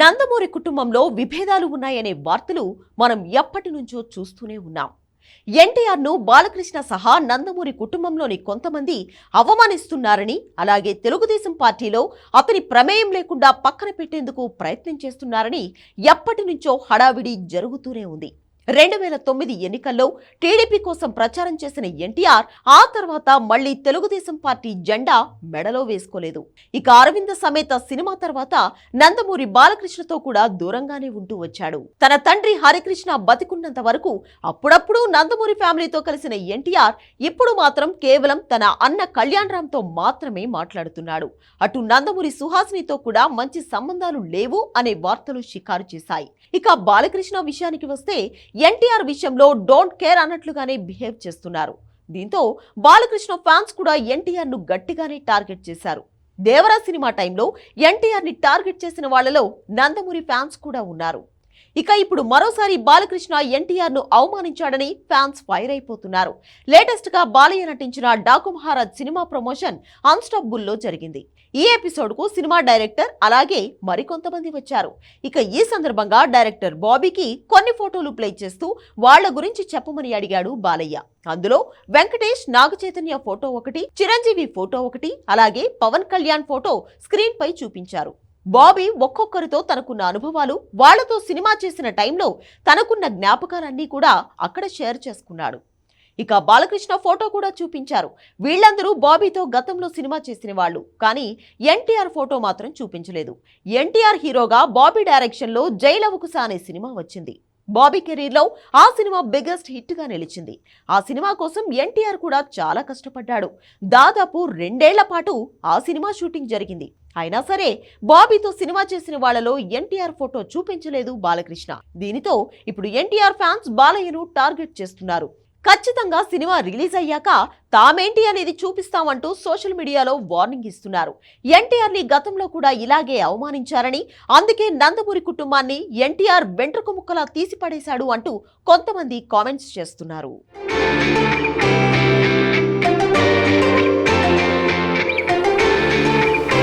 నందమూరి కుటుంబంలో విభేదాలు ఉన్నాయనే వార్తలు మనం ఎప్పటి నుంచో చూస్తూనే ఉన్నాం. ఎన్టీఆర్ను బాలకృష్ణ సహా నందమూరి కుటుంబంలోని కొంతమంది అవమానిస్తున్నారని అలాగే తెలుగుదేశం పార్టీలో అతని ప్రమేయం లేకుండా పక్కన పెట్టేందుకు ప్రయత్నం చేస్తున్నారని ఎప్పటి నుంచో హడావిడి జరుగుతూనే ఉంది. రెండు వేల తొమ్మిది ఎన్నికల్లో టీడీపీ కోసం ప్రచారం చేసిన ఎన్టీఆర్ ఆ తర్వాత మళ్ళీ తెలుగుదేశం పార్టీ జెండా మెడలో వేసుకోలేదు. ఇక అరవింద సమేత సినిమా తర్వాత నందమూరి బాలకృష్ణతో కూడా దూరంగానే ఉంటూ వచ్చాడు. తన తండ్రి హరికృష్ణ బతికున్నంత వరకు అప్పుడప్పుడు నందమూరి ఫ్యామిలీతో కలిసిన ఎన్టీఆర్ ఇప్పుడు మాత్రం కేవలం తన అన్న కళ్యాణ్తో మాత్రమే మాట్లాడుతున్నాడు. అటు నందమూరి సుహాసినితో కూడా మంచి సంబంధాలు లేవు అనే వార్తలు షికారు చేశాయి. ఇక బాలకృష్ణ విషయానికి వస్తే ఎన్టీఆర్ విషయంలో డోంట్ కేర్ అన్నట్లుగానే బిహేవ్ చేస్తున్నారు. దీంతో బాలకృష్ణ ఫ్యాన్స్ కూడా ఎన్టీఆర్ను గట్టిగానే టార్గెట్ చేశారు. దేవరా సినిమా టైంలో ఎన్టీఆర్ని టార్గెట్ చేసిన వాళ్ళలో నందమూరి ఫ్యాన్స్ కూడా ఉన్నారు. ఇక ఇప్పుడు మరోసారి బాలకృష్ణ ఎన్టీఆర్ను అవమానించాడని ఫ్యాన్స్ ఫైర్ అయిపోతున్నారు. లేటెస్ట్గా బాలయ్య నటించిన డాకు మహారాజ్ సినిమా ప్రమోషన్ అన్స్టాపుల్లో జరిగింది. ఈ ఎపిసోడ్కు సినిమా డైరెక్టర్ అలాగే మరికొంతమంది వచ్చారు. ఇక ఈ సందర్భంగా డైరెక్టర్ బాబీకి కొన్ని ఫోటోలు ప్లే చేస్తూ వాళ్ళ గురించి చెప్పమని అడిగాడు బాలయ్య. అందులో వెంకటేష్ నాగచైతన్య ఫోటో ఒకటి చిరంజీవి ఫోటో ఒకటి అలాగే పవన్ కళ్యాణ్ ఫోటో స్క్రీన్ పై చూపించారు. బాబీ ఒక్కొక్కరితో తనకున్న అనుభవాలు వాళ్ళతో సినిమా చేసిన టైంలో తనకున్న జ్ఞాపకాలన్నీ కూడా అక్కడ షేర్ చేసుకున్నాడు. ఇక బాలకృష్ణ ఫోటో కూడా చూపించారు. వీళ్ళందరూ బాబీతో గతంలో సినిమా చేసిన వాళ్ళు. కానీ ఎన్టీఆర్ ఫోటో మాత్రం చూపించలేదు. ఎన్టీఆర్ హీరోగా బాబీ డైరెక్షన్లో జైలవకుశ అనే సినిమా వచ్చింది. బాబీ కెరీర్లో ఆ సినిమా బిగ్గెస్ట్ హిట్గా నిలిచింది. ఆ సినిమా కోసం ఎన్టీఆర్ కూడా చాలా కష్టపడ్డాడు. దాదాపు రెండేళ్ళ పాటు ఆ సినిమా షూటింగ్ జరిగింది. అయినా సరే బాబీతో సినిమా చేసిన వాళ్ళలో ఎన్టీఆర్ ఫోటో చూపించలేదు బాలకృష్ణ. దీనితో ఇప్పుడు ఎన్టీఆర్ ఫ్యాన్స్ బాలయ్యను టార్గెట్ చేస్తున్నారు. ఖచ్చితంగా సినిమా రిలీజ్ అయ్యాక తామేంటి అనేది చూపిస్తామంటూ సోషల్ మీడియాలో వార్నింగ్ ఇస్తున్నారు. ఎన్టీఆర్ని గతంలో కూడా ఇలాగే అవమానించారని అందుకే నందమూరి కుటుంబాన్ని ఎన్టీఆర్ వెంట్రుకు ముక్కలా తీసిపడేశాడు అంటూ కొంతమంది కామెంట్స్ చేస్తున్నారు.